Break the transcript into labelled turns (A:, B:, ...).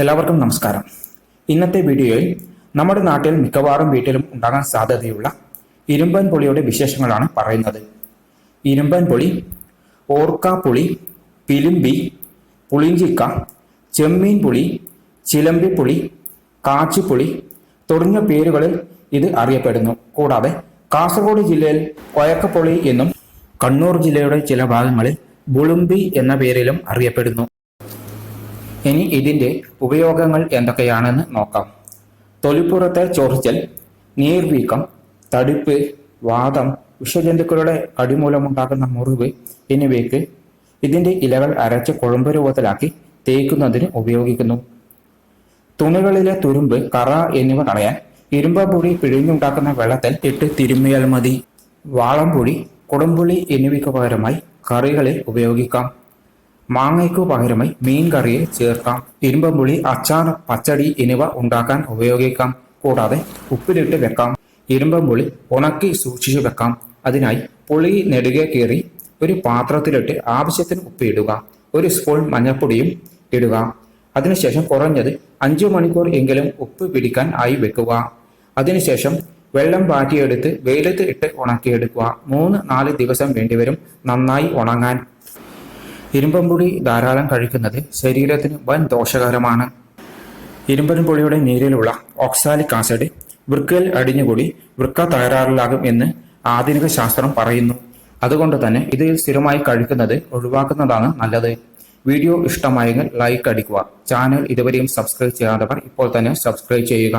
A: എല്ലാവർക്കും നമസ്കാരം. ഇന്നത്തെ വീഡിയോയിൽ നമ്മുടെ നാട്ടിൽ മിക്കവാറും വീട്ടിലും ഉണ്ടാകാൻ സാധ്യതയുള്ള ഇരുമ്പൻ പുളിയുടെ വിശേഷങ്ങളാണ് പറയുന്നത്. ഇരുമ്പൻ പുളി ഓർക്കാപ്പുളി പിലിമ്പി പുളിഞ്ചിക്ക ചെമ്മീൻ പുളി ചിലമ്പി പുളി കാച്ചിപ്പുളി തുടങ്ങിയ പേരുകളിൽ ഇത് അറിയപ്പെടുന്നു. കൂടാതെ കാസർഗോഡ് ജില്ലയിൽ കൊയക്കപ്പുളി എന്നും കണ്ണൂർ ജില്ലയുടെ ചില ഭാഗങ്ങളിൽ ബുളുമ്പി എന്ന പേരിലും അറിയപ്പെടുന്നു. ഇനി ഇതിന്റെ ഉപയോഗങ്ങൾ എന്തൊക്കെയാണെന്ന് നോക്കാം. തൊലിപ്പുറത്തെ ചൊറിച്ചൽ നീർവീക്കം തടിപ്പ് വാദം വിഷജന്തുക്കളുടെ കടിമൂലമുണ്ടാകുന്ന മുറിവ് എന്നിവയ്ക്ക് ഇതിന്റെ ഇലകൾ അരച്ച് കുഴമ്പ് രൂപത്തിലാക്കി തേക്കുന്നതിന് ഉപയോഗിക്കുന്നു. തുണികളിലെ തുരുമ്പ് കറ എന്നിവ കളയാൻ ഇരുമ്പപ്പൊടി പിഴിഞ്ഞുണ്ടാക്കുന്ന വെള്ളത്തിൽ ഇട്ട് തിരുമ്മിയാൽ മതി. വാളംപൊടി കുടംപുളി എന്നിവയ്ക്ക് പകരമായി കറികളിൽ ഉപയോഗിക്കാം. മാങ്ങയ്ക്കു പകരമായി മീൻ കറിയിൽ ചേർക്കാം ഇരുമ്പമ്പുളി അച്ചാർ പച്ചടി എന്നിവ ഉണ്ടാക്കാൻ ഉപയോഗിക്കാം. കൂടാതെ ഉപ്പിലിട്ട് വെക്കാം. ഇരുമ്പമ്പുളി ഉണക്കി സൂക്ഷിച്ചു വെക്കാം. അതിനായി പുളി നെടുകെ കീറി ഒരു പാത്രത്തിലിട്ട് ആവശ്യത്തിന് ഉപ്പിടുക ഒരു സ്പൂൺ മഞ്ഞൾപ്പൊടിയും ഇടുക. അതിനുശേഷം കുറഞ്ഞത് അഞ്ചു മണിക്കൂർ എങ്കിലും ഉപ്പ് പിടിക്കാൻ ആയി വെക്കുക. അതിനുശേഷം വെള്ളം വാറ്റിയെടുത്ത് വെയിലത്ത് ഇട്ട് ഉണക്കിയെടുക്കുക. മൂന്ന് നാല് ദിവസം വേണ്ടിവരും നന്നായി ഉണങ്ങാൻ. ഇരുമ്പൻപൊടി ധാരാളം കഴിക്കുന്നത് ശരീരത്തിന് വൻ ദോഷകരമാണ്. ഇരുമ്പൻ പൊടിയുടെ നീരിലുള്ള ഓക്സാലിക് ആസിഡ് വൃക്കയിൽ അടിഞ്ഞുകൂടി വൃക്ക തകരാറിലാകും എന്ന് ആധുനിക ശാസ്ത്രം പറയുന്നു. അതുകൊണ്ട് തന്നെ ഇത് സ്ഥിരമായി കഴിക്കുന്നത് ഒഴിവാക്കുന്നതാണ് നല്ലത്. വീഡിയോ ഇഷ്ടമായെങ്കിൽ ലൈക്ക് അടിക്കുക. ചാനൽ ഇതുവരെയും സബ്സ്ക്രൈബ് ചെയ്യാത്തവർ ഇപ്പോൾ തന്നെ സബ്സ്ക്രൈബ് ചെയ്യുക.